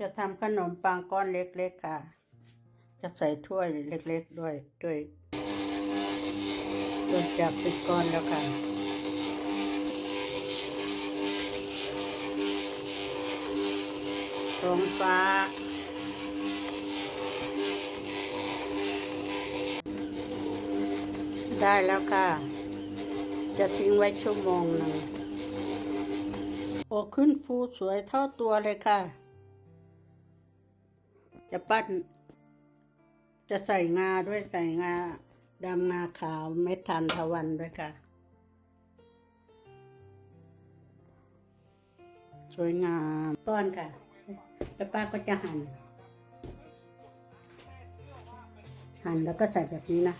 จะทำขนมปังก้อนเล็กๆค่ะ จะใส่ถ้วยเล็กๆด้วยด้วยจนจับเป็นก้อนแล้วค่ะ ท้องฟ้า ได้แล้วค่ะ จะทิ้งไว้ชั่วโมงหนึ่งโอ้ขึ้นฟูสวยเท่าตัวเลยค่ะ จะปั้น จะใส่งาด้วยใส่งาดำงาขาวเม็ดทานทวันด้วยค่ะ สวยงามก้อนค่ะ แล้วป้าก็จะหั่น หั่นแล้วก็ใส่แบบนี้นะ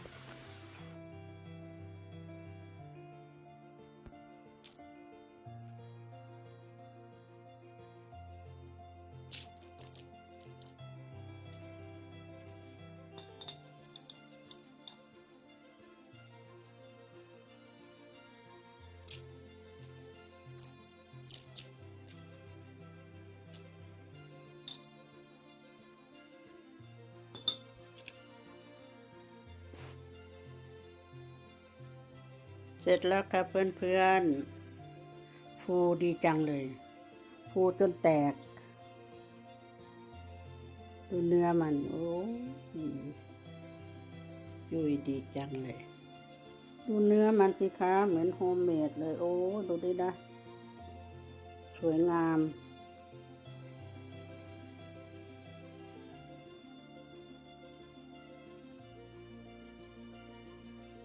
เสร็จแล้วครับเพื่อนๆฟูดีจังเลยฟูจนแตก ดูเนื้อมัน โอ้ยยุ่ยดีจังเลย ดูเนื้อมันสิคะเหมือนโฮมเมดเลย โอ้ ดูดินะ สวยงาม